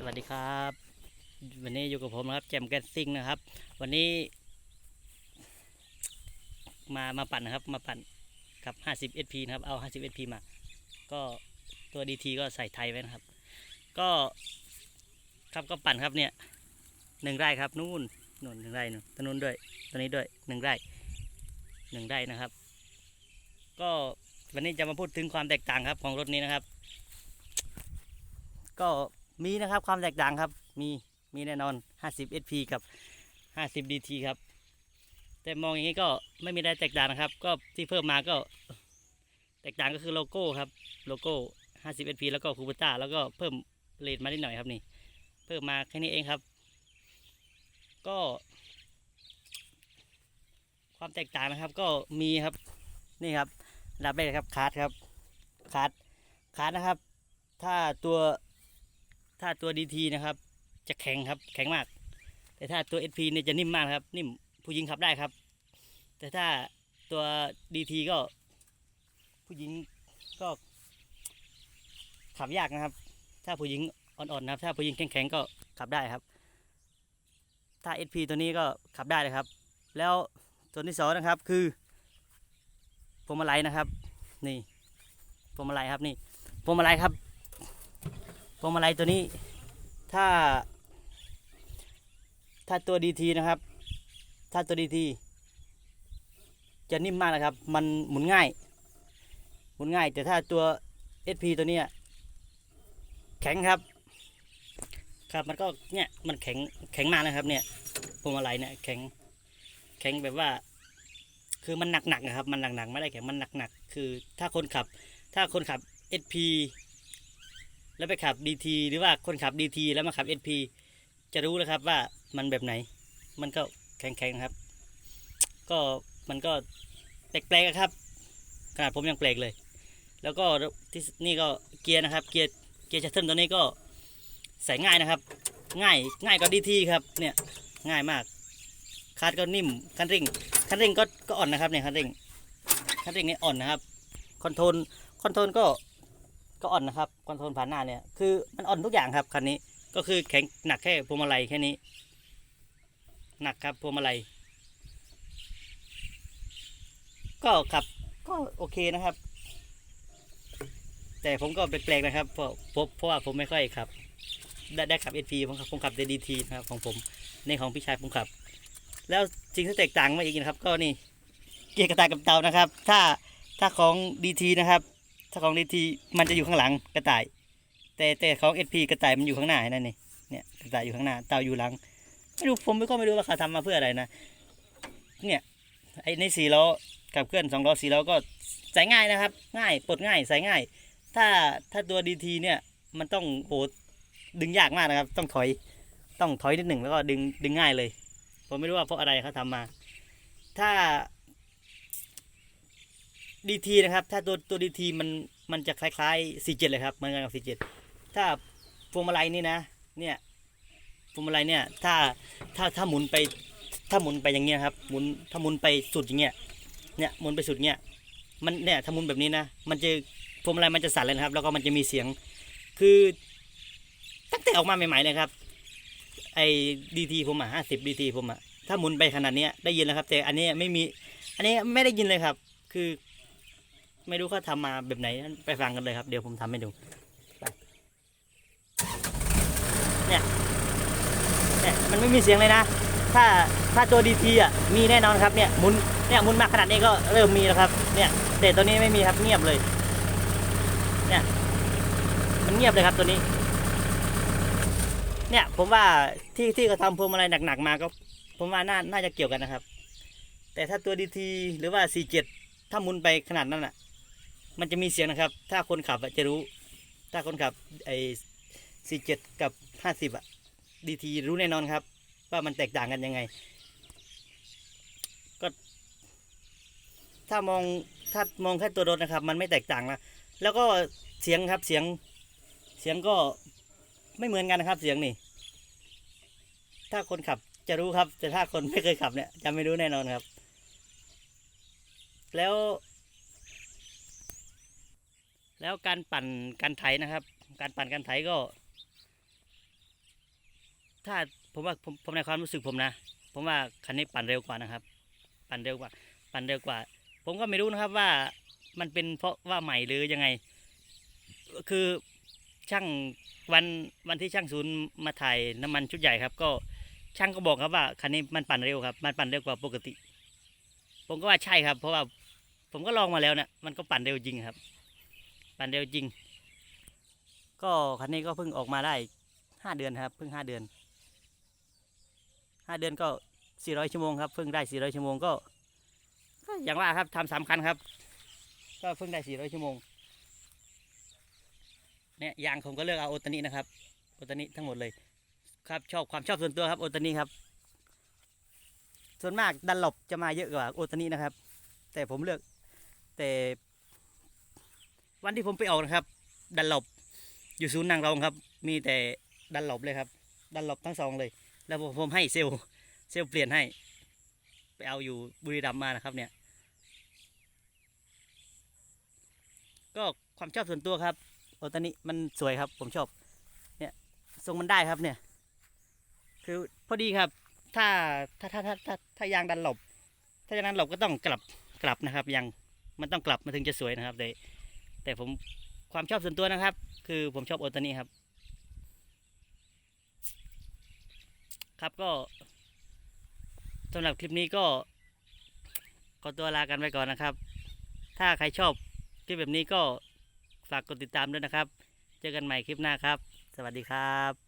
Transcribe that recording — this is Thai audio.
สวัสดีครับ วันนี้อยู่กับผมนะครับแจมแกนซิงนะครับ วันนี้ มามาปั่นนะครับ มาปั่นกับ 50 SP นะครับ เอา 50 SP มา ก็ตัว DT ก็ใส่ไทยไว้นะครับ ก็ครับก็ปั่นครับเนี่ยหนึ่งไร่ครับนู่นนู่นหนึ่งไร่นู่นตนู้นด้วยตัวนี้ด้วยหนึ่งไร่หนึ่งไร่นะครับ ก็วันนี้จะมาพูดถึงความแตกต่างครับของรถนี้นะครับ ก็ มีนะครับความแตกต่างครับ มีมีแน่นอน 50 SP กับ 50 DT ครับ แต่มองอย่างนี้ก็ไม่มีอะไรแตกต่างนะครับ ก็ที่เพิ่มมาก็ แตกต่างก็คือโลโก้ครับโลโก้ 50 SP แล้วก็คูปต้าแล้วก็เพิ่มเลนมานิดหน่อยครับนี่ เพิ่มมาแค่นี้เองครับ ก็ ความแตกต่างนะครับก็มีครับนี่ครับอันดับแรกครับคาร์ดครับคาร์ดคาร์ดนะครับ ถ้าตัว ถ้าตัว DT นะครับ จะแข็งครับแข็งมาก แต่ถ้าตัว SP เนี่ยจะนิ่มมากครับ นิ่มผู้หญิงขับได้ครับ แต่ถ้าตัว DT ก็ ผู้หญิงก็ขับยากนะครับ ถ้าผู้หญิงอ่อนๆนะครับ ถ้าผู้หญิงแข็งๆก็ขับได้ครับ ถ้า SP ตัวนี้ก็ขับได้เลยครับ แล้วตัวที่สองนะครับคือพวงมาลัยนะครับ นี่พวงมาลัยครับนี่พวงมาลัยครับ พวงมาลัยตัวนี้ ถ้า ถ้าตัวดีทีนะครับ ถ้าตัวดีทีจะนิ่มมากนะครับ มันหมุนง่าย หมุนง่าย แต่ถ้าตัว SP ตัวนี้แข็งครับ ครับมันก็เนี่ยมันแข็งแข็งมากนะครับ เนี่ยพวงมาลัยเนี่ยแข็งแข็งแบบว่า คือมันหนักๆนะครับ มันหนักๆไม่ได้แข็งมันหนักๆคือถ้าคนขับ ถ้าคนขับ SP แล้วไปขับ DT หรือว่าคนขับ DT แล้วมาขับ SP จะรู้แล้วครับว่ามันแบบไหน มันก็แข็งๆครับ ก็มันก็แปลกๆอะครับ ขนาดผมยังแปลกเลย แล้วก็ที่นี่ก็เกียร์นะครับ เกียร์เกียร์ชัตเทิลตัวนี้ก็ใส่ง่ายนะครับ ง่ายง่ายกว่า DT ครับเนี่ยง่ายมากคาร์ดก็นิ่มคันเร่งคันเร่งก็ก็อ่อนนะครับเนี่ยคันเร่งคันเร่งนี่อ่อนนะครับคอนโทรลคอนโทรลก็ ก็อ่อนนะครับคอนโทรลผ่านหน้าเนี่ยคือมันอ่อนทุกอย่างครับคันนี้ก็คือแข็งหนักแค่พวงมาลัยแค่นี้ หนักครับพวงมาลัยก็ขับก็โอเคนะครับ แต่ผมก็แปลกๆนะครับเพราะเพราะว่าผมไม่ค่อยขับ ได้ได้ขับเอพีผมขับผมขับดีทีนะครับของผมในของพี่ชายผมขับ แล้วสิ่งที่แตกต่างมาอีกนะครับ ก็นี่เกียร์กระต่ายกับเตานะครับ ถ้าถ้าของดีทีนะครับาของดีทีมันจะอยู่ข้างหลังกระต่าย แต่แต่ของเอสพีกระต่ายมันอยู่ข้างหน้านั่นนี่เนี่ยกระต่ายอยู่ข้างหน้าเต่าอยู่หลังไม่รู้ผมไม่ก็ไม่รู้ว่าเขาทำมาเพื่ออะไรนะเนี่ยไอ้ในสี่ล้อกับเคลื่อนสองล้อสี่ล้อก็ใส่ง่ายนะครับ ง่ายปลดง่ายใส่ง่าย ถ้าถ้าตัวดีทีเนี่ยมันต้องโหดึงยากมากนะครับ ต้องถอยต้องถอยนิดหนึ่งแล้วก็ดึงดึงง่ายเลย ผมไม่รู้ว่าเพราะอะไรเขาทำมา ถ้า ดีทีนะครับ ถ้าตัวตัวดีทีมันมันจะคล้ายๆ C7 เลยครับเหมือนกันกับ C7 ถ้าพวงมาลัยนี่นะ เนี่ยพวงมาลัยเนี่ย ถ้าถ้าถ้าหมุนไป ถ้าหมุนไปอย่างเงี้ยครับ หมุนถ้าหมุนไปสุดอย่างเงี้ย เนี่ยหมุนไปสุดเงี้ย มันเนี่ยถ้าหมุนแบบนี้นะ มันจะพวงมาลัยมันจะสั่นเลยนะครับ แล้วก็มันจะมีเสียง คือตั้งแต่ออกมาใหม่ๆเลยครับ ไอ้ดีทีผมอะห้าสิบดีทีผมอะถ้าหมุนไปขนาดเนี้ยได้ยินแล้วครับ แต่อันนี้ไม่มี อันนี้ไม่ได้ยินเลยครับ คือ ไม่รู้เขาทำมาแบบไหนไปฟังกันเลยครับ เดี๋ยวผมทำให้ดูเนี่ยเนี่ยมันไม่มีเสียงเลยนะ ถ้าถ้าตัวดีทีอะมีแน่นอนครับเนี่ยหมุนเนี่ยหมุนมากขนาดนี้ก็เริ่มมีแล้วครับ เนี่ยแต่ตัวนี้ไม่มีครับเงียบเลย เนี่ยมันเงียบเลยครับตัวนี้ เนี่ยผมว่าที่ที่เขาทำพวงมาลัยหนักๆมาก็ ผมว่าน่าน่าจะเกี่ยวกันนะครับ แต่ถ้าตัวดีทีหรือว่า C7 ถ้ามุนไปขนาดนั้นอะ มันจะมีเสียงนะครับ ถ้าคนขับจะรู้ ถ้าคนขับไอ้ C7 กับ50อะดีทีรู้แน่นอนครับ ว่ามันแตกต่างกันยังไง ก็ ถ้ามองถ้ามองแค่ตัวรถนะครับ มันไม่แตกต่างนะแล้วก็เสียงครับเสียงเสียงก็ไม่เหมือนกันนะครับ เสียงนี่ ถ้าคนขับจะรู้ครับ แต่ถ้าคนไม่เคยขับเนี่ยจะไม่รู้แน่นอนครับ แล้ว แล้วการปั่นการไถนะครับ การปั่นการไถก็ ถ้าผมว่าผมผมในความรู้สึกผมนะผมว่าคันนี้ปั่นเร็วกว่านะครับ ปั่นเร็วกว่า ปั่นเร็วกว่า ผมก็ไม่รู้นะครับว่ามันเป็นเพราะว่าใหม่หรือยังไง คือช่างวันวันที่ช่างศูนย์มาถ่ายน้ำมันชุดใหญ่ครับ ก็ช่างก็บอกครับว่าคันนี้มันปั่นเร็วครับ มันปั่นเร็วกว่าปกติ ผมก็ว่าใช่ครับ เพราะว่าผมก็ลองมาแล้วนะมันก็ปั่นเร็วจริงครับ ปันเร็วจริง ก็คันนี้ก็เพิ่งออกมาได้ห้าเดือนครับเพิ่งห้าเดือนห้าเดือนก็สี่ร้อยชั่วโมงครับเพิ่งได้สี่ร้อยชั่วโมงก็ก็อย่างว่าครับทำสามคันครับ ก็เพิ่งได้สี่ร้อยชั่วโมงเนี่ยยางผมก็เลือกเอาโอตานินะครับโอตานิทั้งหมดเลยครับชอบความชอบส่วนตัวครับโอตานิครับ ส่วนมากดันหลบจะมาเยอะกว่าโอตานินะครับ แต่ผมเลือกแต่ วันที่ผมไปออกนะครับ ดันหลบอยู่ศูนย์นางรองครับ มีแต่ดันหลบเลยครับ ดันหลบทั้งสองเลย แล้วผมผมให้เซลเซลเปลี่ยนให้ ไปเอาอยู่บุรีรัมย์มานะครับ เนี่ย ก็ความชอบส่วนตัวครับโอตานิมันสวยครับผมชอบ เนี่ยทรงมันได้ครับเนี่ย คือพอดีครับ ถ้าถ้าถ้าถ้าถ้าถ้ายางดันหลบ ถ้ายางดันหลบก็ต้องกลับกลับนะครับยางมันต้องกลับมันถึงจะสวยนะครับแต่ แต่ผมความชอบส่วนตัวนะครับ คือผมชอบโอตานีครับ ครับก็สำหรับคลิปนี้ก็ ขอตัวลากันไปก่อนนะครับ ถ้าใครชอบคลิปแบบนี้ก็ฝากกดติดตามด้วยนะครับ เจอกันใหม่คลิปหน้าครับ สวัสดีครับ